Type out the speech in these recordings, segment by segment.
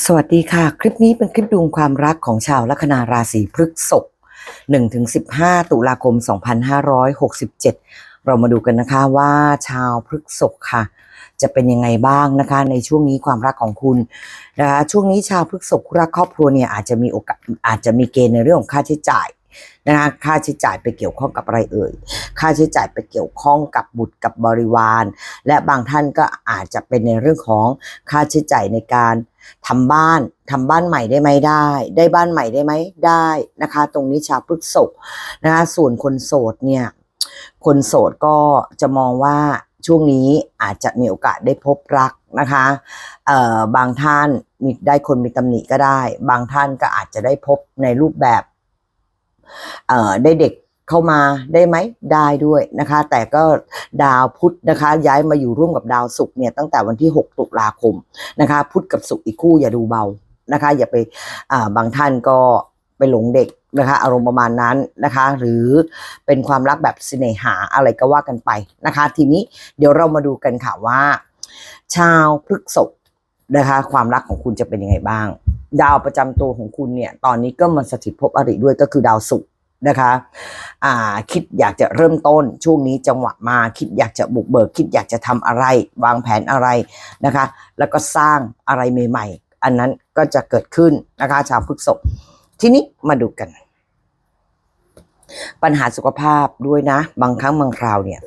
สวัสดีค่ะ คลิปนี้เป็นคลิปดวงความรักของชาวลัคนาราศีพฤษภ1-15 ตุลาคม 2567 เรามาดูกันนะคะว่าชาวพฤษภค่ะ จะเป็นยังไงบ้างนะคะ ในช่วงนี้ความรักของคุณนะคะช่วงนี้ชาวพฤษภคู่รักครอบครัวเนี่ยอาจจะมีโอกาสอาจจะมีเกณฑ์ในเรื่องของค่าใช้จ่ายนะคะค่าใช้จ่ายไปเกี่ยวข้องกับอะไรเอ่ย ค่าใช้จ่ายไปเกี่ยวข้องกับบุตรกับบริวาร และบางท่านก็อาจจะเป็นในเรื่องของค่าใช้จ่ายในการ ทำบ้านทำบ้านใหม่ได้ไหมได้ ได้บ้านใหม่ได้ไหมได้นะคะ ตรงนี้ชาวพฤกษภนะคะส่วนคนโสดเนี่ย คนโสดก็จะมองว่าช่วงนี้อาจจะมีโอกาสได้พบรักนะคะเอ่อบางท่านมีได้คนมีตำหนิก็ได้ บางท่านก็อาจจะได้พบในรูปแบบเอ่อได้เด็ก เข้ามาได้ไหมได้ด้วยนะคะ แต่ก็ดาวพุธนะคะ ย้ายมาอยู่ร่วมกับดาวศุกร์เนี่ยตั้งแต่วันที่ 6 ตุลาคมนะคะ พุธกับศุกร์อีกคู่อย่าดูเบานะคะ อย่าไปอ่าบางท่านก็ไปหลงเด็กนะคะ อารมณ์ประมาณนั้นนะคะ หรือเป็นความรักแบบเสน่หาอะไรก็ว่ากันไปนะคะ ทีนี้เดี๋ยวเรามาดูกันค่ะว่า ชาวพฤษภนะคะ ความรักของคุณจะเป็นยังไงบ้าง ดาวประจำตัวของคุณเนี่ย ตอนนี้ก็มาสถิตภพอริด้วยก็คือดาวศุกร์ นะคะอ่าคิดอยากจะเริ่มต้นช่วงนี้จังหวะมา คิดอยากจะบุกเบิก คิดอยากจะทำอะไร วางแผนอะไรนะคะ แล้วก็สร้างอะไรใหม่ๆ อันนั้นก็จะเกิดขึ้นนะคะชาวพฤษภทีนี้มาดูกัน ปัญหาสุขภาพด้วยนะ บางครั้งบางคราวเนี่ย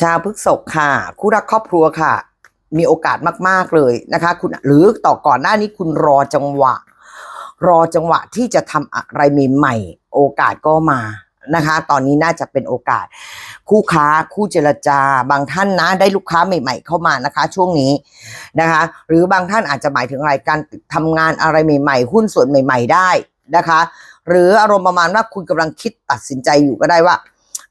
ชาวพฤษภค่ะ คู่รักครอบครัวค่ะ มีโอกาสมาก ๆเลยนะคะ คุณหรือต่อก่อนหน้านี้คุณรอจังหวะ รอจังหวะที่จะทำอะไรใหม่ๆโอกาสก็มานะคะ ตอนนี้น่าจะเป็นโอกาส คู่ค้าคู่เจรจา บางท่านนะได้ลูกค้าใหม่ ๆ เข้ามานะคะ ช่วงนี้นะคะ หรือบางท่านอาจจะหมายถึงอะไรการทำงานอะไรใหม่ ๆ หุ้นส่วนใหม่ ๆ ได้นะคะ หรืออารมณ์ประมาณว่าคุณกำลังคิดตัดสินใจอยู่ก็ได้ว่า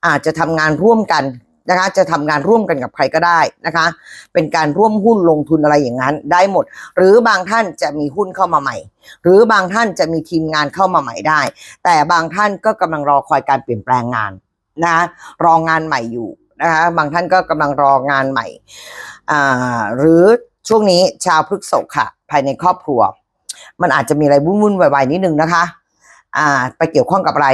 อาจจะทำงานร่วมกัน นะคะจะทำงานร่วมกันกับใครก็ได้นะคะ เป็นการร่วมหุ้นลงทุนอะไรอย่างนั้นได้หมด หรือบางท่านจะมีหุ้นเข้ามาใหม่ หรือบางท่านจะมีทีมงานเข้ามาใหม่ได้ แต่บางท่านก็กำลังรอคอยการเปลี่ยนแปลงงานนะคะรองานใหม่อยู่นะคะบางท่านก็กำลังรองานใหม่อ่าหรือช่วงนี้ชาวพฤกษภค่ะ ภายในครอบครัว มันอาจจะมีอะไรวุ่นๆวายๆนิดนึงนะคะ อ่า ไปเกี่ยวข้องกับอะไร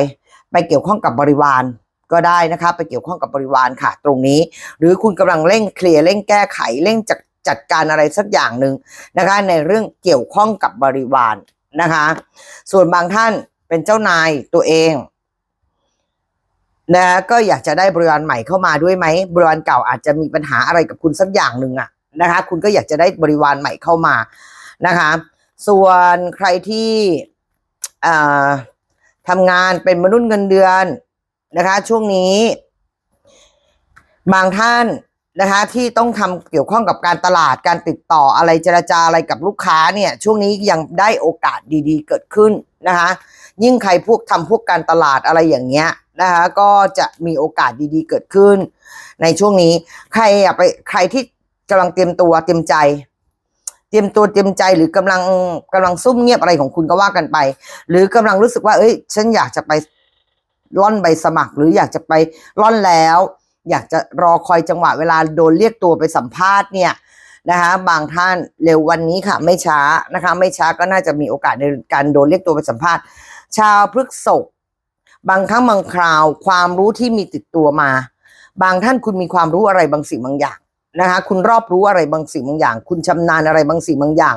ไปเกี่ยวข้องกับบริวาร ก็ได้นะคะไปเกี่ยวข้องกับบริวารค่ะ ตรงนี้ หรือคุณกำลังเร่งเคลียร์เร่งแก้ไขเร่งจัดจัดการอะไรสักอย่างหนึ่งนะคะ ในเรื่องเกี่ยวข้องกับบริวารนะคะ ส่วนบางท่านเป็นเจ้านายตัวเองนะก็อยากจะได้บริวารใหม่เข้ามาด้วยไหมบริวารเก่าอาจจะมีปัญหาอะไรกับคุณสักอย่างหนึ่งอะนะคะ คุณก็อยากจะได้บริวารใหม่เข้ามานะคะ ส่วนใครที่ทำงานเป็นมนุษย์เงินเดือน นะคะ ช่วงนี้ บางท่านนะคะ ที่ต้องทำเกี่ยวข้องกับการตลาดการติดต่ออะไรเจรจาอะไรกับลูกค้าเนี่ย ช่วงนี้ยังได้โอกาสดีๆ เกิดขึ้นนะคะ ยิ่งใครพวกทำพวกการตลาดอะไรอย่างเงี้ยนะคะก็จะมีโอกาสดีๆ เกิดขึ้น ในช่วงนี้ ใครอยากไปใครที่กำลังเตรียมตัวเตรียมใจ เตรียมตัวเตรียมใจหรือกำลังกำลังซุ่มเงียบอะไรของคุณก็ว่ากันไป หรือกำลังรู้สึกว่า เอ้ย ฉันอยากจะไป ล่อนใบสมัคร หรืออยากจะไปล่อนแล้ว อยากจะรอคอยจังหวะเวลาโดนเรียกตัวไปสัมภาษณ์เนี่ยนะคะบางท่านเร็ววันนี้ค่ะ ไม่ช้านะคะ ไม่ช้าก็น่าจะมีโอกาสในการโดนเรียกตัวไปสัมภาษณ์ ชาวพฤกษบางครั้งบางคราวความรู้ที่มีติดตัวมา บางท่านคุณมีความรู้อะไรบางสิ่งบางอย่างนะคะ คุณรอบรู้อะไรบางสิ่งบางอย่าง คุณชำนาญอะไรบางสิ่งบางอย่าง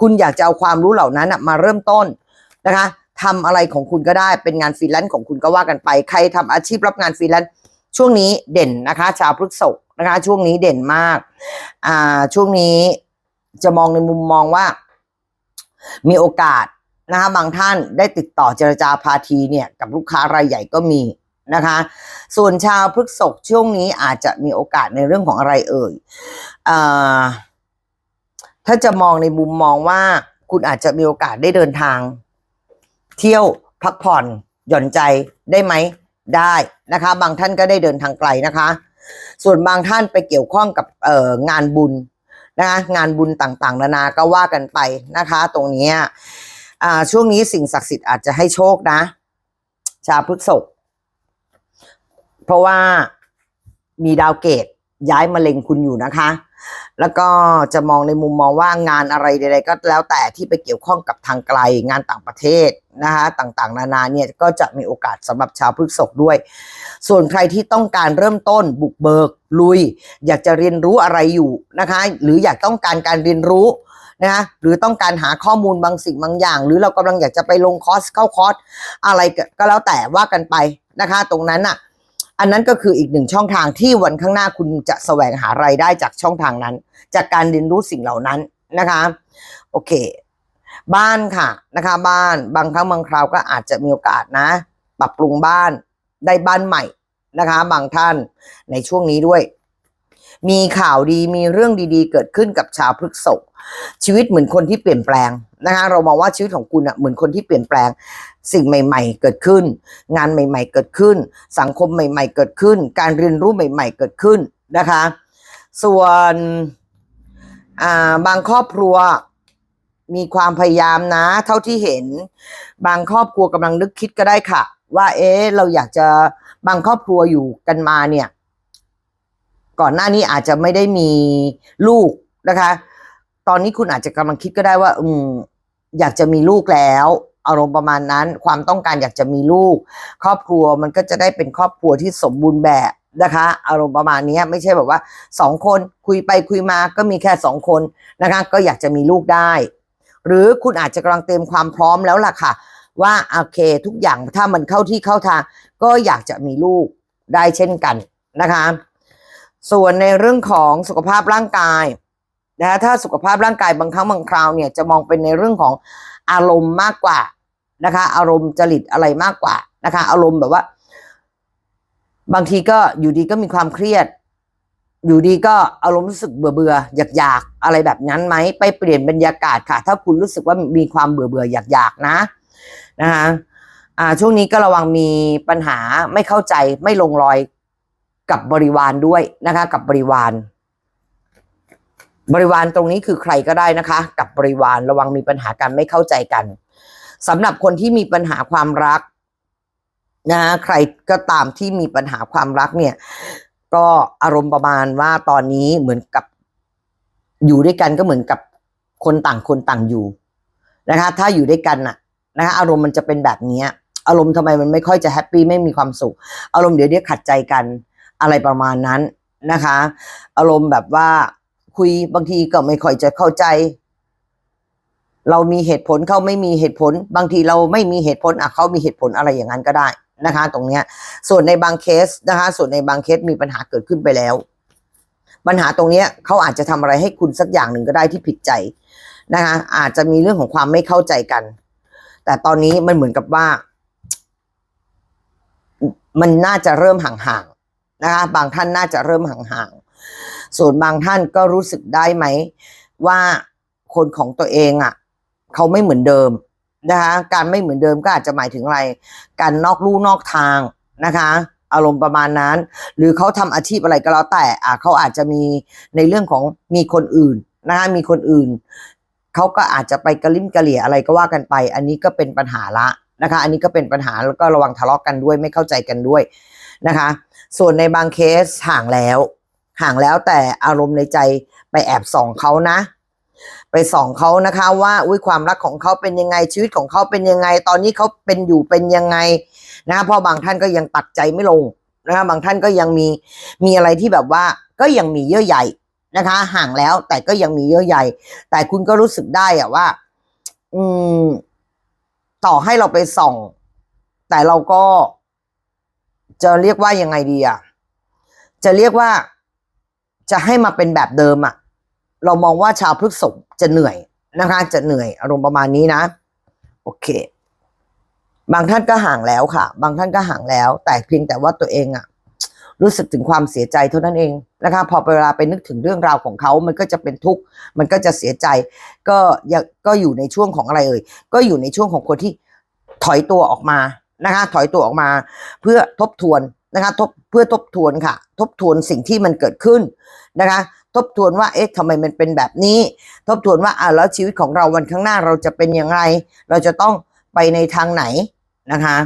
คุณอยากจะเอาความรู้เหล่านั้นมาเริ่มต้นนะคะ ทำอะไรของคุณก็ได้ เป็นงานฟรีแลนซ์ของคุณก็ว่ากันไป ใครทำอาชีพรับงานฟรีแลนซ์ช่วงนี้เด่นนะคะ ชาวพฤกษภนะคะ ช่วงนี้เด่นมากอ่าช่วงนี้จะมองในมุมมองว่า มีโอกาสนะคะบางท่านได้ติดต่อเจรจาพาทีเนี่ย กับลูกค้ารายใหญ่ก็มีนะคะ ส่วนชาวพฤกษภช่วงนี้อาจจะมีโอกาสในเรื่องของอะไรเอ่ยอ่าถ้าจะมองในมุมมองว่า คุณอาจจะมีโอกาสได้เดินทาง เที่ยวพักผ่อนหย่อนใจได้ไหมได้นะคะ บางท่านก็ได้เดินทางไกลนะคะ ส่วนบางท่านไปเกี่ยวข้องกับเอ่องานบุญนะคะงานบุญต่างๆ นานาก็ว่ากันไปนะคะ ตรงนี้อ่าช่วงนี้สิ่งศักดิ์สิทธิ์อาจจะให้โชคนะ ชาวพฤกษภเพราะว่ามีดาวเกตย้ายมาเล็งคุณอยู่นะคะ แล้วก็จะมองในมุมมองว่างานอะไรใดๆก็แล้วแต่ที่ไปเกี่ยวข้องกับทางไกลงานต่างประเทศนะคะต่างๆ นานาเนี่ยก็จะมีโอกาสสำหรับชาวพฤษภด้วย ส่วนใครที่ต้องการเริ่มต้นบุกเบิกลุย อยากจะเรียนรู้อะไรอยู่นะคะหรืออยากต้องการการเรียนรู้นะคะหรือต้องการหาข้อมูลบางสิ่งบางอย่าง หรือเรากำลังอยากจะไปลงคอร์สเข้าคอร์สอะไรก็แล้วแต่ว่ากันไปนะคะ ตรงนั้นอะ อันนั้นก็คืออีกหนึ่งช่องทางที่วันข้างหน้าคุณจะแสวงหารายได้จากช่องทางนั้น จากการเรียนรู้สิ่งเหล่านั้นนะคะ โอเค บ้านค่ะนะคะ บ้านบางครั้งบางคราวก็อาจจะมีโอกาสนะ ปรับปรุงบ้านได้บ้านใหม่นะคะ บางท่านในช่วงนี้ด้วย มีข่าวดีมีเรื่องดีๆ เกิดขึ้นกับชาวพฤกษภชีวิตเหมือนคนที่เปลี่ยนแปลงนะคะ เรามองว่าชีวิตของคุณอะเหมือนคนที่เปลี่ยนแปลง สิ่งใหม่ ๆ เกิดขึ้น งานใหม่ ๆ เกิดขึ้น สังคมใหม่ ๆ เกิดขึ้น การเรียนรู้ใหม่ ๆ เกิดขึ้นนะคะ ส่วนบางครอบครัวมีความพยายามนะ เท่าที่เห็น บางครอบครัวกำลังนึกคิดก็ได้ค่ะ ว่า เอ๊ะเราอยากจะบางครอบครัวอยู่กันมาเนี่ย ก่อนหน้านี้อาจจะไม่ได้มีลูกนะคะ ตอนนี้คุณอาจจะกำลังคิดก็ได้ว่า อืมอยากจะมีลูกแล้ว อารมณ์ประมาณนั้น ความต้องการอยากจะมีลูก ครอบครัวมันก็จะได้เป็นครอบครัวที่สมบูรณ์แบบนะคะ อารมณ์ประมาณนี้ไม่ใช่แบบว่าสองคนคุยไปคุยมาก็มีแค่สองคนนะคะ ก็อยากจะมีลูกได้ หรือคุณอาจจะกำลังเตรียมความพร้อมแล้วล่ะค่ะ ว่าโอเคทุกอย่างถ้ามันเข้าที่เข้าทาง ก็อยากจะมีลูกได้เช่นกันนะคะ ส่วนในเรื่องของสุขภาพร่างกายนะคะถ้าสุขภาพร่างกายบางครั้งบางคราวเนี่ยจะมองเป็นในเรื่องของอารมณ์มากกว่า นะคะ อารมณ์จริตอะไรมากกว่านะคะ อารมณ์แบบว่า บางทีก็อยู่ดีก็มีความเครียด อยู่ดีก็อารมณ์รู้สึกเบื่อเบื่ออยากอยากอะไรแบบนั้นไหมไปเปลี่ยนบรรยากาศค่ะ ถ้าคุณรู้สึกว่ามีความเบื่อเบื่ออยากอยากนะนะคะอ่าช่วงนี้ก็ระวังมีปัญหาไม่เข้าใจไม่ลงรอยกับบริวารด้วยนะคะ กับบริวาร บริวารตรงนี้คือใครก็ได้นะคะ กับบริวารระวังมีปัญหากันไม่เข้าใจกัน สำหรับคนที่มีปัญหาความรักนะใครก็ตามที่มีปัญหาความรักเนี่ย ก็อารมณ์ประมาณว่าตอนนี้เหมือนกับอยู่ด้วยกันก็เหมือนกับคนต่างคนต่างอยู่นะคะ ถ้าอยู่ด้วยกันน่ะนะคะอารมณ์มันจะเป็นแบบนี้อารมณ์ทำไมมันไม่ค่อยจะแฮปปี้ไม่มีความสุข อารมณ์เดี๋ยวเดี๋ยวขัดใจกันอะไรประมาณนั้นนะคะ อารมณ์แบบว่าคุยบางทีก็ไม่ค่อยจะเข้าใจ เรามีเหตุผลเขาไม่มีเหตุผล บางทีเราไม่มีเหตุผลอะเขามีเหตุผลอะไรอย่างนั้นก็ได้นะคะ ตรงเนี้ย ส่วนในบางเคสนะคะ ส่วนในบางเคสมีปัญหาเกิดขึ้นไปแล้ว ปัญหาตรงเนี้ยเขาอาจจะทำอะไรให้คุณสักอย่างหนึ่งก็ได้ที่ผิดใจนะคะ อาจจะมีเรื่องของความไม่เข้าใจกัน แต่ตอนนี้มันเหมือนกับว่า มันน่าจะเริ่มห่างๆนะคะ บางท่านน่าจะเริ่มห่างๆส่วนบางท่านก็รู้สึกได้ไหมว่าคนของตัวเองอะ เขาไม่เหมือนเดิมนะคะการไม่เหมือนเดิมก็อาจจะหมายถึงอะไร การนอกลู่นอกทางนะคะ อารมณ์ประมาณนั้น หรือเขาทำอาชีพอะไรก็แล้วแต่อะเขาอาจจะมีในเรื่องของมีคนอื่นนะคะมีคนอื่นเขาก็อาจจะไปกระลิ้มกระเหลี่ยอะไรก็ว่ากันไป อันนี้ก็เป็นปัญหาละนะคะ อันนี้ก็เป็นปัญหาแล้วก็ระวังทะเลาะกันด้วยไม่เข้าใจกันด้วยนะคะ ส่วนในบางเคสห่างแล้ว ห่างแล้วแต่อารมณ์ในใจไปแอบส่องเขานะ ไปส่องเขานะคะว่าอุ้ยความรักของเขาเป็นยังไงชีวิตของเขาเป็นยังไง ตอนนี้เขาเป็นอยู่เป็นยังไงนะคะเพราะบางท่านก็ยังตัดใจไม่ลงนะคะบางท่านก็ยังมีมีอะไรที่แบบว่าก็ยังมีเยื่อใยนะคะ ห่างแล้วแต่ก็ยังมีเยื่อใยแต่คุณก็รู้สึกได้อะว่า อืม ต่อให้เราไปส่อง แต่เราก็ จะเรียกว่ายังไงดีอะจะเรียกว่าจะให้มาเป็นแบบเดิมอะ เรามองว่าชาวพฤกษภจะเหนื่อยนะคะ จะเหนื่อยอารมณ์ประมาณนี้นะ โอเค บางท่านก็ห่างแล้วค่ะ บางท่านก็ห่างแล้ว แต่เพียงแต่ว่าตัวเองอะรู้สึกถึงความเสียใจเท่านั้นเองนะคะ พอเวลาไปนึกถึงเรื่องราวของเขา มันก็จะเป็นทุกข์ มันก็จะเสียใจ ก็ยังก็อยู่ในช่วงของอะไรเอ่ย ก็อยู่ในช่วงของคนที่ถอยตัวออกมานะคะ ถอยตัวออกมา เพื่อทบทวนนะคะทบเพื่อทบทวนค่ะ ทบทวนสิ่งที่มันเกิดขึ้นนะคะ ทบทวนว่าเอ๊ะทำไมมันเป็นแบบนี้ ทบทวนว่าอ่าแล้วชีวิตของเราวันข้างหน้าเราจะเป็นอย่างไร เราจะต้องไปในทางไหนนะคะ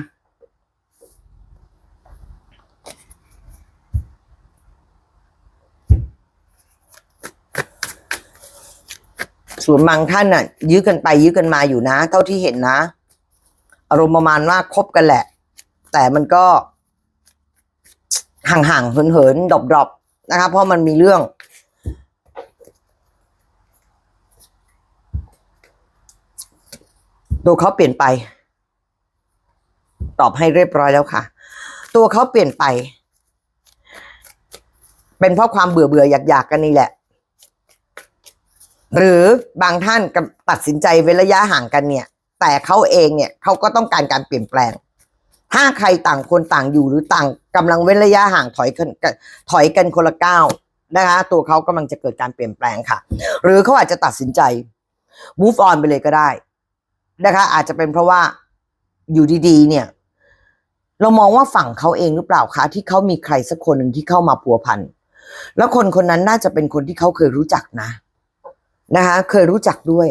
ส่วนบางท่านน่ะ ยื้อกันไปยื้อกันมาอยู่นะ เท่าที่เห็นนะ อารมณ์ประมาณว่าคบกันแหละ แต่มันก็ห่างๆเหินๆดรอปๆนะคะเพราะมันมีเรื่อง ตัวเขาเปลี่ยนไป ตอบให้เรียบร้อยแล้วค่ะ ตัวเขาเปลี่ยนไป เป็นเพราะความเบื่อเบื่ออยากอยากกันนี่แหละ หรือบางท่านตัดสินใจเว้นระยะห่างกันเนี่ย แต่เขาเองเนี่ยเขาก็ต้องการการเปลี่ยนแปลง ถ้าใครต่างคนต่างอยู่หรือต่างกำลังเว้นระยะห่างถอยกันถอยกันคนละก้าวนะคะ ตัวเขากำลังจะเกิดการเปลี่ยนแปลงค่ะ หรือเขาอาจจะตัดสินใจ move on ไปเลยก็ได้ นะคะ อาจจะเป็นเพราะว่าอยู่ดีๆ เนี่ย เรามองว่าฝั่งเขาเองหรือเปล่าคะที่เขามีใครสักคนหนึ่งที่เข้ามาพัวพันแล้วคนคนนั้นน่าจะเป็นคนที่เขาเคยรู้จักนะ นะคะ เคยรู้จักด้วย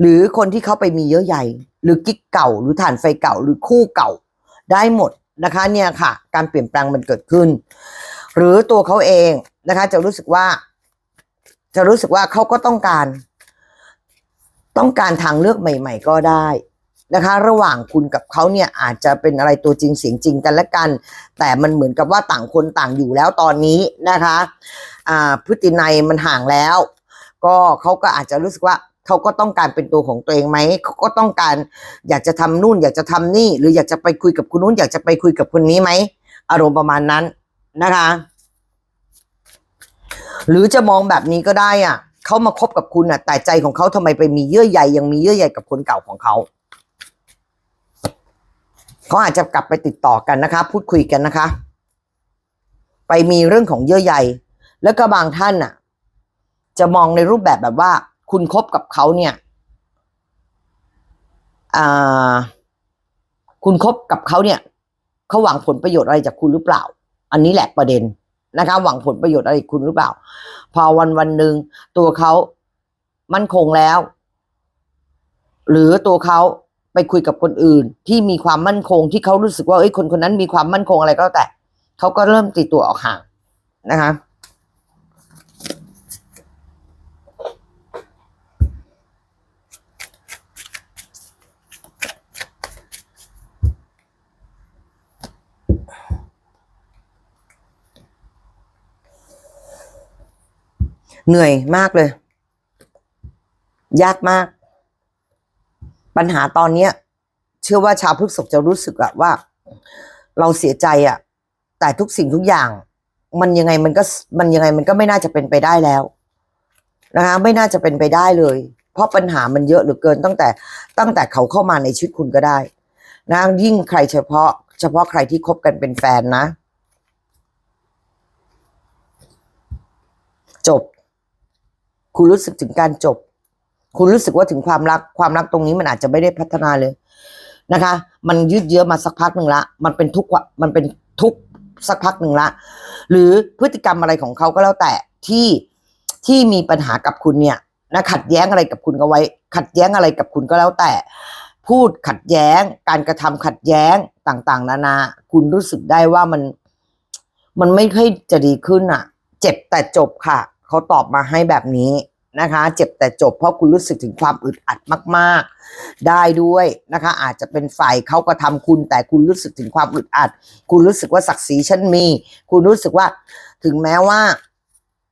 หรือคนที่เขาไปมีเยอะใหญ่ หรือกิ๊กเก่า หรือฐานไฟเก่า หรือคู่เก่า ได้หมดนะคะ เนี่ยค่ะ การเปลี่ยนแปลงมันเกิดขึ้น หรือตัวเขาเองนะคะ จะรู้สึกว่า จะรู้สึกว่าเขาก็ต้องการ ต้องการทางเลือกใหม่ ๆ ก็ได้นะคะ ระหว่างคุณกับเขาเนี่ยอาจจะเป็นอะไรตัวจริงเสียงจริงกันและกัน แต่มันเหมือนกับว่าต่างคนต่างอยู่แล้วตอนนี้นะคะอ่าพฤตินัยมันห่างแล้ว ก็เขาก็อาจจะรู้สึกว่าเขาก็ต้องการเป็นตัวของตัวเองไหมเขาก็ต้องการอยากจะทำนู่น อยากจะทำนี่ หรืออยากจะไปคุยกับคนนู้น อยากจะไปคุยกับคนนี้ไหมอารมณ์ประมาณนั้นนะคะ หรือจะมองแบบนี้ก็ได้อะ เขามาคบกับคุณอะแต่ใจของเขาทำไมไปมีเยื่อใยยังมีเยื่อใยกับคนเก่าของเขาเขาอาจจะกลับไปติดต่อกันนะคะ พูดคุยกันนะคะ ไปมีเรื่องของเยื่อใยแล้วก็บางท่านน่ะ จะมองในรูปแบบแบบว่า คุณคบกับเขาเนี่ยคุณคบกับเขาเนี่ยเขาหวังผลประโยชน์อะไรจากคุณหรือเปล่า อันนี้แหละประเด็น นะคะหวังผลประโยชน์อะไรคุณหรือเปล่า พอวันวันหนึ่งตัวเขามั่นคงแล้ว หรือตัวเขาไปคุยกับคนอื่น ที่มีความมั่นคงที่เขารู้สึกว่าเอ้ยคนคนนั้นมีความมั่นคงอะไรก็แล้วแต่เขาก็เริ่มตีตัวออกห่างนะคะ เหนื่อยมากเลย ยากมาก ปัญหาตอนเนี้ย เชื่อว่าชาวพฤกษกจะรู้สึกอะว่า เราเสียใจอะแต่ทุกสิ่งทุกอย่าง มันยังไงมันก็มันยังไงมันก็ไม่น่าจะเป็นไปได้แล้วนะคะไม่น่าจะเป็นไปได้เลย เพราะปัญหามันเยอะเหลือเกินตั้งแต่ตั้งแต่เขาเข้ามาในชีวิตคุณก็ได้นะยิ่งใครเฉพาะ เฉพาะใครที่คบกันเป็นแฟนนะ จบ คุณรู้สึกถึงการจบ คุณรู้สึกว่าถึงความรัก ความรักตรงนี้มันอาจจะไม่ได้พัฒนาเลยนะคะ มันยืดเยื้อมาสักพักหนึ่งละ มันเป็นทุกข์มันเป็นทุกข์สักพักหนึ่งละ หรือพฤติกรรมอะไรของเขาก็แล้วแต่ที่ที่มีปัญหากับคุณเนี่ยนะขัดแย้งอะไรกับคุณก็ไว้ ขัดแย้งอะไรกับคุณก็แล้วแต่ พูดขัดแย้ง การกระทำขัดแย้งต่างๆ นานา คุณรู้สึกได้ว่ามัน มันไม่ค่อยจะดีขึ้นอะ เจ็บแต่จบค่ะ เขาตอบมาให้แบบนี้นะคะ เจ็บแต่จบเพราะคุณรู้สึกถึงความอึดอัดมากๆ ได้ด้วยนะคะ อาจจะเป็นฝ่ายเขาก็ทำคุณ แต่คุณรู้สึกถึงความอึดอัด คุณรู้สึกว่าศักดิ์ศรีฉันมี คุณรู้สึกว่าถึงแม้ว่า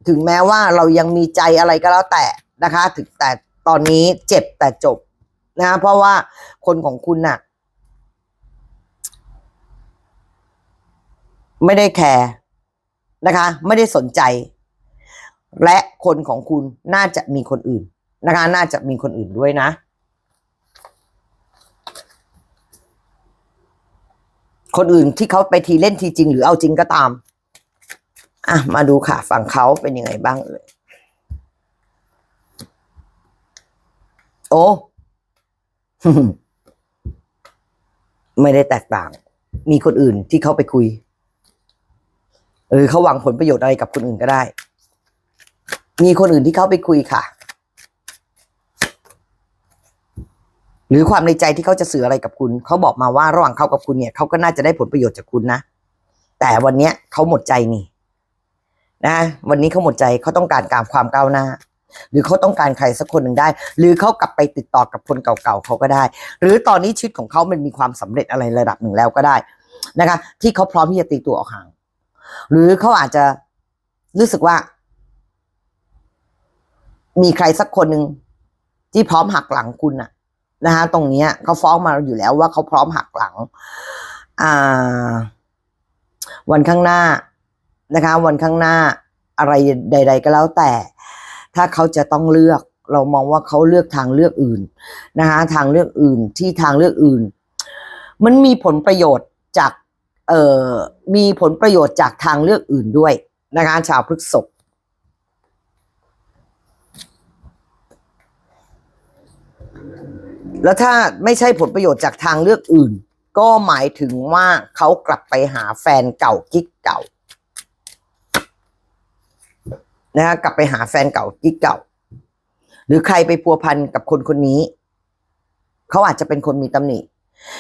ถึงแม้ว่าเรายังมีใจอะไรก็แล้วแต่นะคะ ถึงแต่ตอนนี้เจ็บแต่จบนะคะเพราะว่าคนของคุณน่ะ ไม่ได้แคร์นะคะ ไม่ได้สนใจ และคนของคุณน่าจะมีคนอื่นนะคะน่าจะมีคนอื่นด้วยนะ คนอื่นที่เขาไปทีเล่นทีจริง หรือเอาจริงก็ตาม อะ มาดูค่ะ ฝั่งเขาเป็นยังไงบ้างเลยโอ้ไม่ได้แตกต่าง มีคนอื่นที่เขาไปคุย หรือเขาหวังผลประโยชน์อะไรกับคนอื่นก็ได้ มีคนอื่นที่เขาไปคุยค่ะ หรือความในใจที่เขาจะสื่ออะไรกับคุณ เขาบอกมาว่าระหว่างเขากับคุณเนี่ยเขาก็น่าจะได้ผลประโยชน์จากคุณนะ แต่วันเนี้ยเขาหมดใจนี่ นะ วันนี้เขาหมดใจเขาต้องการการความก้าวหน้า หรือเขาต้องการใครสักคนหนึ่งได้ หรือเขากลับไปติดต่อกับคนเก่าๆเขาก็ได้ หรือตอนนี้ชีวิตของเขามันมีความสำเร็จอะไรระดับหนึ่งแล้วก็ได้นะคะ ที่เขาพร้อมที่จะตีตัวออกห่าง หรือเขาอาจจะรู้สึกว่า มีใครสักคนหนึ่งที่พร้อมหักหลังคุณน่ะนะคะตรงเนี้ยเขาฟ้องมาอยู่แล้วว่าเขาพร้อมหักหลัง อ่า วันข้างหน้านะคะ วันข้างหน้าอะไรใด ๆ ก็แล้วแต่ ถ้าเขาจะต้องเลือก เรามองว่าเขาเลือกทางเลือกอื่นนะคะ ทางเลือกอื่นที่ทางเลือกอื่น มันมีผลประโยชน์จากเอ่อมีผลประโยชน์จากทางเลือกอื่นด้วยนะคะ ชาวพฤษภ แล้วถ้าไม่ใช่ผลประโยชน์จากทางเลือกอื่น ก็หมายถึงว่าเขากลับไปหาแฟนเก่ากิ๊กเก่านะคะกลับไปหาแฟนเก่ากิ๊กเก่า หรือใครไปพัวพันกับคนคนนี้ เขาอาจจะเป็นคนมีตำหนิ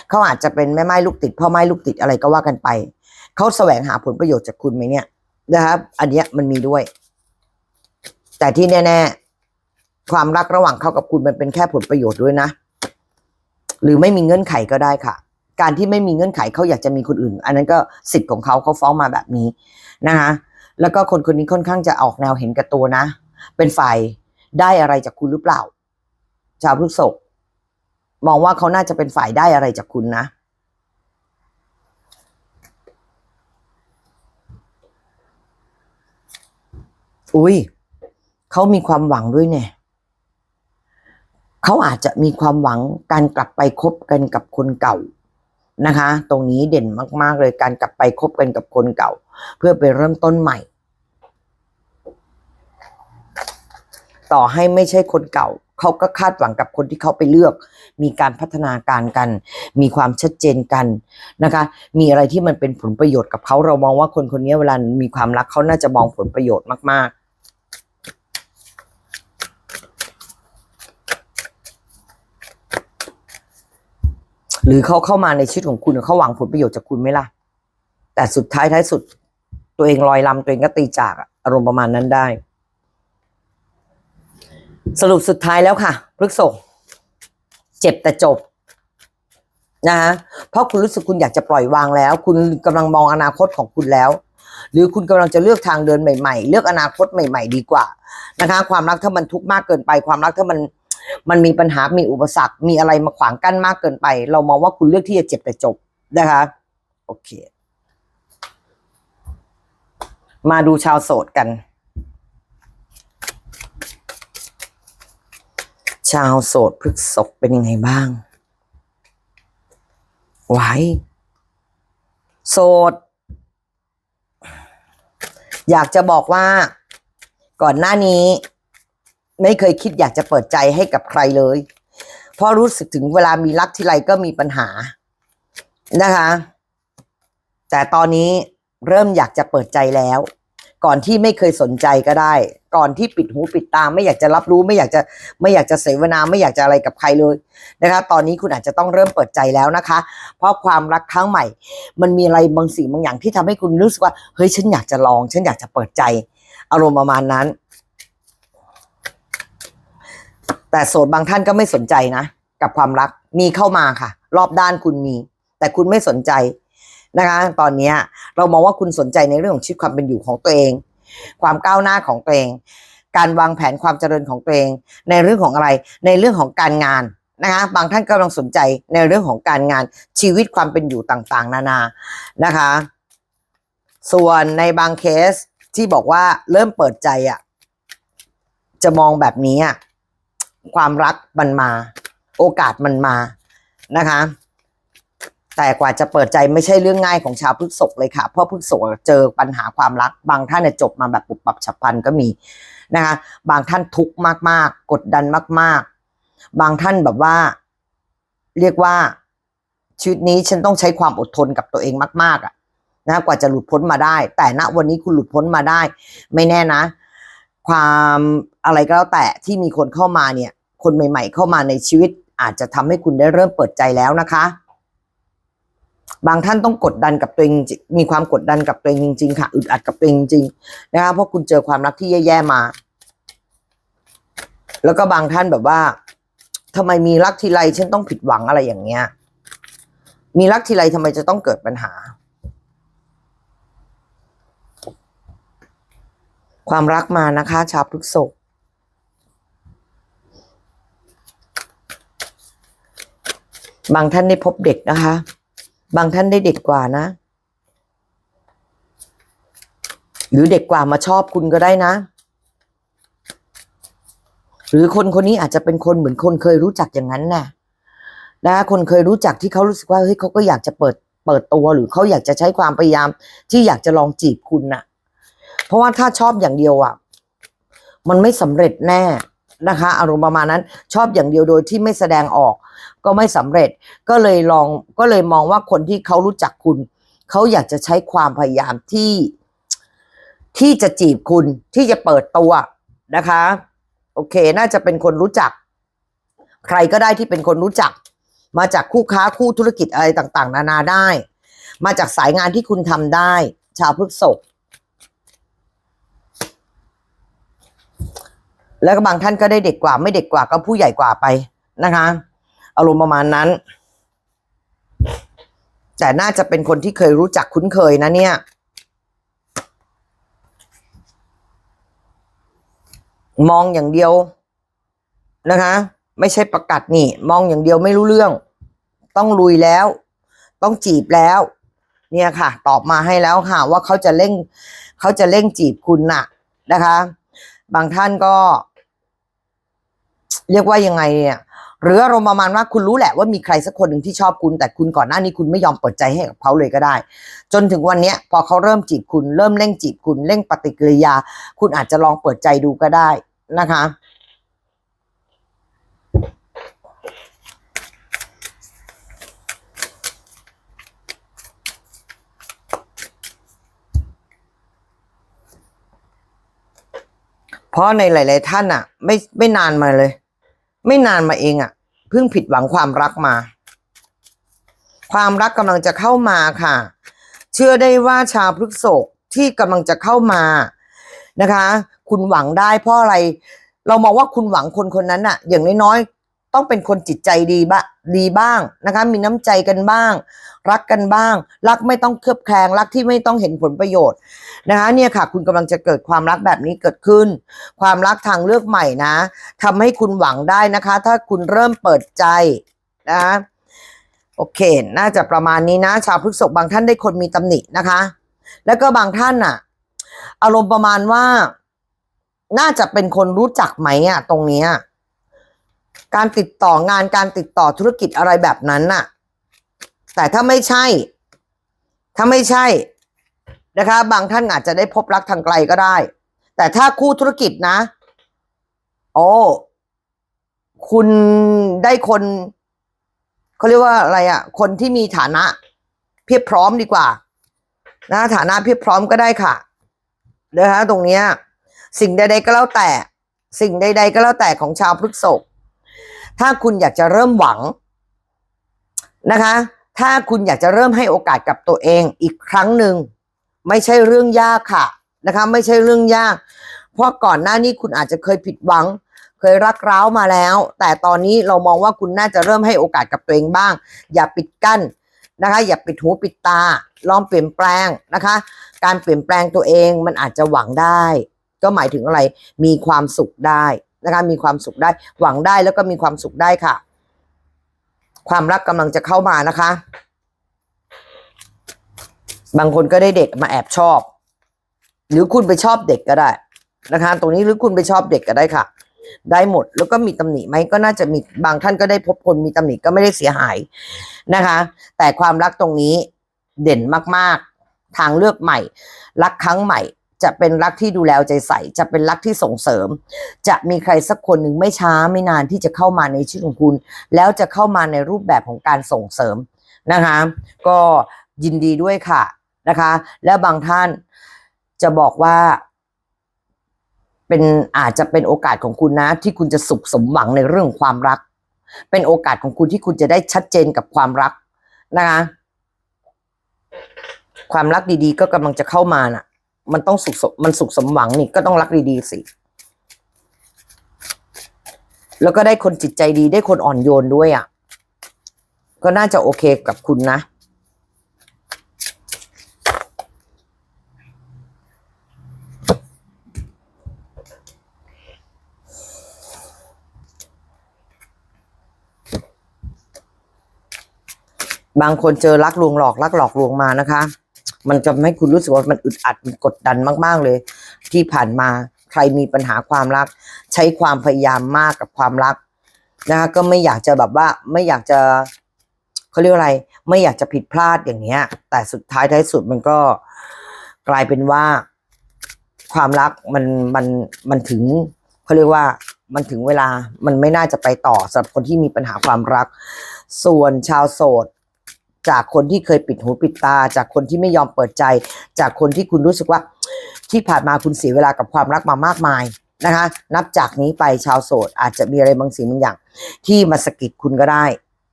เขาอาจจะเป็นแม่ไม้ลูกติดพ่อไม้ลูกติดอะไรก็ว่ากันไปเขาแสวงหาผลประโยชน์จากคุณไหมเนี่ยนะครับ อันเนี้ยมันมีด้วย แต่ที่แน่ ๆ ความรักระหว่างเขากับคุณมันเป็นแค่ผลประโยชน์ด้วยนะ หรือไม่มีเงื่อนไขก็ได้ค่ะ การที่ไม่มีเงื่อนไขเขาอยากจะมีคนอื่น อันนั้นก็สิทธิ์ของเขาเขาฟ้องมาแบบนี้นะคะแล้วก็คนคนนี้ค่อนข้างจะออกแนวเห็นแกับตัวนะ เป็นฝ่ายได้อะไรจากคุณหรือเปล่า ชาวพฤษภมองว่าเขาน่าจะเป็นฝ่ายได้อะไรจากคุณนะอุ้ยเขามีความหวังด้วยเนี่ย เขาอาจจะมีความหวังการกลับไปคบกันกับคนเก่านะคะ ตรงนี้เด่นมาก ๆ เลยการกลับไปคบกันกับคนเก่า เพื่อไปเริ่มต้นใหม่ ต่อให้ไม่ใช่คนเก่าเขาก็คาดหวังกับคนที่เขาไปเลือก มีการพัฒนาการกัน มีความชัดเจนกันนะคะ มีอะไรที่มันเป็นผลประโยชน์กับเขาเรามองว่าคนคนนี้เวลามีความรักเขาน่าจะมองผลประโยชน์มาก ๆ หรือเขาเข้ามาในชีวิตของคุณเขาหวังผลประโยชน์จากคุณไหมล่ะ แต่สุดท้ายท้ายสุด ตัวเองลอยลำตัวเองก็ตีจากอารมณ์ประมาณนั้นได้ สรุปสุดท้ายแล้วค่ะพฤกษกเจ็บแต่จบนะฮะเพราะคุณรู้สึกคุณอยากจะปล่อยวางแล้ว คุณกำลังมองอนาคตของคุณแล้ว หรือคุณกำลังจะเลือกทางเดินใหม่ ๆ เลือกอนาคตใหม่ ๆ ดีกว่านะคะ ความรักถ้ามันทุกข์มากเกินไป ความรักถ้ามัน มันมีปัญหา มีอุปสรรค มีอะไรมาขวางกั้นมากเกินไป เรามองว่าคุณเลือกที่จะเจ็บแต่จบนะคะ โอเค มาดูชาวโสดกัน ชาวโสดพฤกษกเป็นยังไงบ้างไว้โสด อยากจะบอกว่าก่อนหน้านี้ ไม่เคยคิดอยากจะเปิดใจให้กับใครเลย เพราะรู้สึกถึงเวลามีรักทีไรก็มีปัญหานะคะ แต่ตอนนี้เริ่มอยากจะเปิดใจแล้ว ก่อนที่ไม่เคยสนใจก็ได้ ก่อนที่ปิดหูปิดตาไม่อยากจะรับรู้ไม่อยากจะไม่อยากจะเสวนาไม่อยากจะอะไรกับใครเลยนะคะ ตอนนี้คุณอาจจะต้องเริ่มเปิดใจแล้วนะคะ เพราะความรักครั้งใหม่ มันมีอะไรบางสิ่งบางอย่างที่ทำให้คุณรู้สึกว่าเฮ้ยฉันอยากจะลอง ฉันอยากจะเปิดใจ อารมณ์ประมาณนั้น แต่โสดบางท่านก็ไม่สนใจนะ กับความรักมีเข้ามาค่ะ รอบด้านคุณมี แต่คุณไม่สนใจนะคะ ตอนนี้เรามองว่าคุณสนใจในเรื่องของชีวิตความเป็นอยู่ของตัวเอง ความก้าวหน้าของตัวเอง การวางแผนความเจริญของตัวเอง ในเรื่องของอะไรในเรื่องของการงานนะคะบางท่านกำลังสนใจในเรื่องของการงานชีวิตความเป็นอยู่ต่างๆ นานานะคะ ส่วนในบางเคสที่บอกว่าเริ่มเปิดใจอะจะมองแบบนี้อะ ความรักมันมา โอกาสมันมานะคะ แต่กว่าจะเปิดใจไม่ใช่เรื่องง่ายของชาวพฤษภเลยค่ะ เพราะพฤษภเจอปัญหาความรัก บางท่านจบมาแบบปุบปับฉับพลันก็มีนะคะบางท่านทุกข์มาก ๆ กดดันมาก ๆ บางท่านแบบว่า เรียกว่าชีวิตนี้ฉันต้องใช้ความอดทนกับตัวเองมาก ๆอะนะกว่าจะหลุดพ้นมาได้ แต่ณวันนี้คุณหลุดพ้นมาได้ ไม่แน่นะ ความอะไรก็แล้วแต่ที่มีคนเข้ามาเนี่ย คนใหม่ ๆ เข้ามาในชีวิต อาจจะทำให้คุณได้เริ่มเปิดใจแล้วนะคะ บางท่านต้องกดดันกับตัวเองมีความกดดันกับตัวเองจริง ๆ ค่ะอึดอัดกับตัวเองจริงๆนะคะเพราะคุณเจอความรักที่แย่ๆมา แล้วก็บางท่านแบบว่าทำไมมีรักทีไรฉันต้องผิดหวังอะไรอย่างเงี้ย มีรักทีไรทำไมจะต้องเกิดปัญหาความรักมานะคะ ชาวพฤกษก บางท่านได้พบเด็กนะคะ บางท่านได้เด็กกว่านะ หรือเด็กกว่ามาชอบคุณก็ได้นะ หรือคนคนนี้อาจจะเป็นคนเหมือนคนเคยรู้จักอย่างนั้นน่ะนะคนเคยรู้จักที่เขารู้สึกว่าเฮ้ยเขาก็อยากจะเปิดเปิดตัวหรือเขาอยากจะใช้ความพยายาม ที่อยากจะลองจีบคุณน่ะ เพราะว่าถ้าชอบอย่างเดียวอะ มันไม่สำเร็จแน่ นะคะ อารมณ์ประมาณนั้นชอบอย่างเดียวโดยที่ไม่แสดงออก ก็ไม่สำเร็จก็เลยลองก็เลยมองว่าคนที่เขารู้จักคุณ เขาอยากจะใช้ความพยายามที่ที่จะจีบคุณที่จะเปิดตัวนะคะ โอเค น่าจะเป็นคนรู้จัก ใครก็ได้ที่เป็นคนรู้จัก มาจากคู่ค้าคู่ธุรกิจอะไรต่าง ๆ นานาได้ มาจากสายงานที่คุณทำได้ ชาวพฤกษก แล้วก็บางท่านก็ได้เด็กกว่า ไม่เด็กกว่าก็ผู้ใหญ่กว่าไปนะคะ อารมณ์ประมาณนั้น แต่น่าจะเป็นคนที่เคยรู้จักคุ้นเคยนะเนี่ย มองอย่างเดียวนะคะ ไม่ใช่ประกาศนี่ มองอย่างเดียวไม่รู้เรื่อง ต้องลุยแล้ว ต้องจีบแล้ว เนี่ยค่ะ ตอบมาให้แล้วค่ะว่าเขาจะเร่งเขาจะเร่งจีบคุณน่ะนะคะ บางท่านก็ เรียกว่ายังไงเนี่ยหรืออารมณ์ประมาณว่าคุณรู้แหละว่ามีใครสักคนหนึ่งที่ชอบคุณ แต่คุณก่อนหน้านี้คุณไม่ยอมเปิดใจให้กับเขาเลยก็ได้ จนถึงวันนี้พอเขาเริ่มจีบคุณเริ่มเร่งจีบคุณเร่งปฏิกิริยา คุณอาจจะลองเปิดใจดูก็ได้นะคะเพราะในหลาย ๆ ท่านอะไม่ไม่นานมาเลย ไม่นานมาเองอะเพิ่งผิดหวังความรักมา ความรักกำลังจะเข้ามาค่ะ เชื่อได้ว่าชาวพฤกษกที่กำลังจะเข้ามานะคะ คุณหวังได้เพราะอะไร เรามองว่าคุณหวังคนคนนั้นอะอย่างน้อย ต้องเป็นคนจิตใจดีบ้าดีบ้างนะคะ มีน้ำใจกันบ้าง รักกันบ้าง รักไม่ต้องเคลือบแคลงรักที่ไม่ต้องเห็นผลประโยชน์นะคะ เนี่ยค่ะ คุณกำลังจะเกิดความรักแบบนี้เกิดขึ้น ความรักทางเลือกใหม่นะทำให้คุณหวังได้นะคะ ถ้าคุณเริ่มเปิดใจนะโอเค น่าจะประมาณนี้นะ ชาวพฤกษกบางท่านได้คนมีตำหนินะคะ แล้วก็บางท่านน่ะ อารมณ์ประมาณว่า น่าจะเป็นคนรู้จักไหมอะตรงเนี้ย การติดต่องานการติดต่อธุรกิจอะไรแบบนั้นน่ะ แต่ถ้าไม่ใช่ ถ้าไม่ใช่นะคะ บางท่านอาจจะได้พบรักทางไกลก็ได้ แต่ถ้าคู่ธุรกิจนะ โอ้คุณได้คนเขาเรียกว่าอะไรอะ่ะ คนที่มีฐานะ เพียบพร้อมดีกว่า นะฐานะเพียบพร้อมก็ได้ค่ะนะคะตรงเนี้ยสิ่งใดๆก็แล้วแต่ สิ่งใด ๆ ก็แล้วแต่ของชาวพฤกษก ถ้าคุณอยากจะเริ่มหวังนะคะ ถ้าคุณอยากจะเริ่มให้โอกาสกับตัวเองอีกครั้งหนึ่งไม่ใช่เรื่องยากค่ะนะคะ ไม่ใช่เรื่องยาก เพราะก่อนหน้านี้คุณอาจจะเคยผิดหวัง เคยรักร้าวมาแล้ว แต่ตอนนี้เรามองว่าคุณน่าจะเริ่มให้โอกาสกับตัวเองบ้าง อย่าปิดกั้นนะคะ อย่าปิดหูปิดตาลองเปลี่ยนแปลงนะคะ การเปลี่ยนแปลงตัวเองมันอาจจะหวังได้ ก็หมายถึงอะไรมีความสุขได้ นะคะมีความสุขได้หวังได้แล้วก็มีความสุขได้ค่ะ ความรักกำลังจะเข้ามานะคะ บางคนก็ได้เด็กมาแอบชอบ หรือคุณไปชอบเด็กก็ได้นะคะ ตรงนี้หรือคุณไปชอบเด็กก็ได้ค่ะ ได้หมดแล้วก็มีตำหนิไหมก็น่าจะมีบางท่านก็ได้พบคนมีตำหนิก็ไม่ได้เสียหายนะคะ แต่ความรักตรงนี้เด่นมากๆ ทางเลือกใหม่ รักครั้งใหม่ จะเป็นรักที่ดูแลเอาใจใส่ จะเป็นรักที่ส่งเสริม จะมีใครสักคนหนึ่งไม่ช้าไม่นานที่จะเข้ามาในชีวิตของคุณ แล้วจะเข้ามาในรูปแบบของการส่งเสริมนะคะ ก็ยินดีด้วยค่ะนะคะ และบางท่านจะบอกว่าเป็นอาจจะเป็นโอกาสของคุณนะ ที่คุณจะสุขสมหวังในเรื่องความรัก เป็นโอกาสของคุณที่คุณจะได้ชัดเจนกับความรักนะคะ ความรักดีๆ ก็กำลังจะเข้ามาน่ะ มันต้องสุขสมมันสุขสมหวังนี่ก็ต้องรักดีๆสิ แล้วก็ได้คนจิตใจดีได้คนอ่อนโยนด้วยอะ่ะ ก็น่าจะโอเคกับคุณนะ บางคนเจอรักลวงหลอกรักหลอกลวงมานะคะ มันจะให้คุณรู้สึกว่ามันอึดอัดมันกดดันมาก ๆเลย ที่ผ่านมาใครมีปัญหาความรัก ใช้ความพยายามมากกับความรักนะคะก็ไม่อยากจะแบบว่าไม่อยากจะเขาเรียกว่าอะไร ไม่อยากจะผิดพลาดอย่างเงี้ย แต่สุดท้ายท้ายสุดมันก็กลายเป็นว่า ความรักมันมันมันถึงเขาเรียกว่ามันถึงเวลามันไม่น่าจะไปต่อสำหรับคนที่มีปัญหาความรัก ส่วนชาวโสด จากคนที่เคยปิดหูปิดตา จากคนที่ไม่ยอมเปิดใจ จากคนที่คุณรู้สึกว่าที่ผ่านมาคุณเสียเวลากับความรักมามากมายนะคะ นับจากนี้ไปชาวโสดอาจจะมีอะไรบางสิ่งบางอย่าง ที่มาสะกิดคุณก็ได้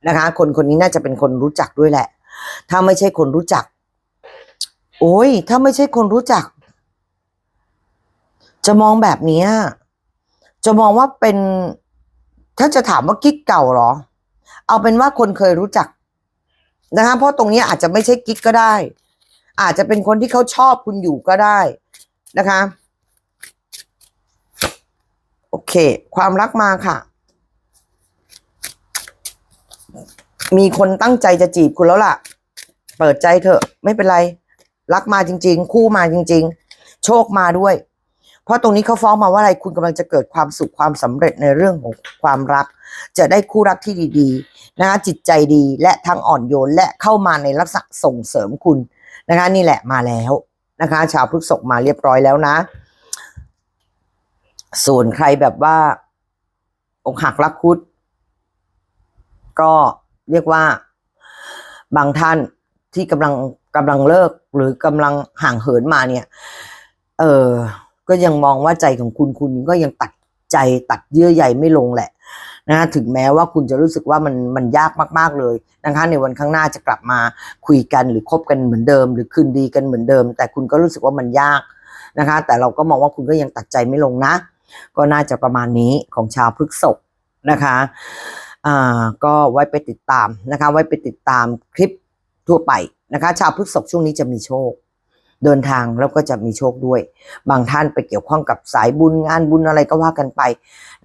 นะคะ คนคนนี้น่าจะเป็นคนรู้จักด้วยแหละ ถ้าไม่ใช่คนรู้จัก โอ้ยถ้าไม่ใช่คนรู้จัก จะมองแบบนี้จะมองว่าเป็น ถ้าจะถามว่ากิ๊กเก่าเหรอ เอาเป็นว่าคนเคยรู้จัก นะคะ เพราะตรงนี้อาจจะไม่ใช่กิ๊กก็ได้ อาจจะเป็นคนที่เขาชอบคุณอยู่ก็ได้นะคะ โอเค ความรักมาค่ะ มีคนตั้งใจจะจีบคุณแล้วล่ะ เปิดใจเถอะ ไม่เป็นไร รักมาจริง ๆ คู่มาจริง ๆ โชคมาด้วย เพราะตรงนี้เขาฟ้องมาว่าอะไรคุณกำลังจะเกิดความสุขความสำเร็จในเรื่องของความรัก จะได้คู่รักที่ดีๆนะคะจิตใจดีและทั้งอ่อนโยนและเข้ามาในลักษณะส่งเสริมคุณนะคะ นี่แหละมาแล้วนะคะ ชาวพฤกษกมาเรียบร้อยแล้วนะ ส่วนใครแบบว่าอกหักรักคุด ก็เรียกว่าบางท่านที่กำลังกำลังเลิกหรือกำลังห่างเหินมาเนี่ย เออก็ยังมองว่าใจของคุณคุณก็ยังตัดใจตัดเยื่อใยไม่ลงแหละ นะถึงแม้ว่าคุณจะรู้สึกว่ามันมันยากมากๆเลยนะคะในวันข้างหน้าจะกลับมาคุยกันหรือคบกันเหมือนเดิม หรือคืนดีกันเหมือนเดิม แต่คุณก็รู้สึกว่ามันยากนะคะ แต่เราก็มองว่าคุณก็ยังตัดใจไม่ลงนะ ก็น่าจะประมาณนี้ของชาวพฤกษกนะคะอ่าก็ไว้ไปติดตามนะคะ ไว้ไปติดตามคลิปทั่วไปนะคะ ชาวพฤกษกช่วงนี้จะมีโชค เดินทางแล้วก็จะมีโชคด้วย บางท่านไปเกี่ยวข้องกับสายบุญงานบุญอะไรก็ว่ากันไป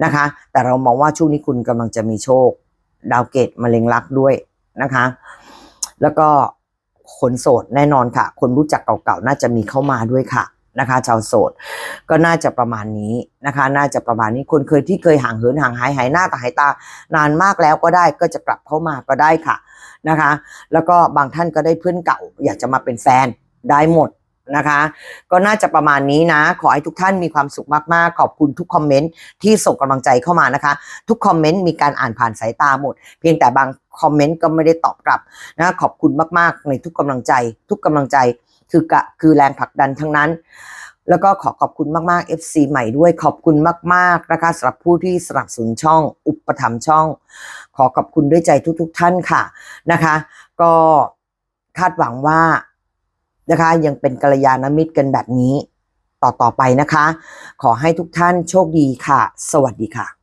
นะคะ แต่เรามองว่าช่วงนี้คุณกำลังจะมีโชค ดาวเกตมะเร็งรักด้วยนะคะ แล้วก็คนโสดแน่นอนค่ะ คนรู้จักเก่าๆน่าจะมีเข้ามาด้วยค่ะนะคะ ชาวโสดก็น่าจะประมาณนี้นะคะ น่าจะประมาณนี้คนเคยที่เคยห่างเหินห่างหายหายหน้าตาหายตานานมากแล้วก็ได้ก็จะกลับเข้ามาก็ได้ค่ะนะคะ แล้วก็บางท่านก็ได้เพื่อนเก่า อยากจะมาเป็นแฟนได้หมด นะคะ ก็น่าจะประมาณนี้นะ ขอให้ทุกท่านมีความสุขมากๆ ขอบคุณทุกคอมเมนต์ที่ส่งกำลังใจเข้ามานะคะ ทุกคอมเมนต์มีการอ่านผ่านสายตาหมด เพียงแต่บางคอมเมนต์ก็ไม่ได้ตอบกลับนะขอบคุณมากๆ ในทุกกำลังใจ ทุกกำลังใจคือกะคือแรงผลักดันทั้งนั้น แล้วก็ขอขอบคุณมากๆ FC ใหม่ด้วยขอบคุณมากๆนะคะสำหรับผู้ที่สนับสนุนช่อง อุปถัมภ์ช่อง ขอขอบคุณด้วยใจทุก ๆ ท่านค่ะนะคะ ก็คาดหวังว่า นะคะ ยังเป็นกัลยาณมิตรกันแบบนี้ ต่อๆไปนะคะ ขอให้ทุกท่านโชคดีค่ะ สวัสดีค่ะ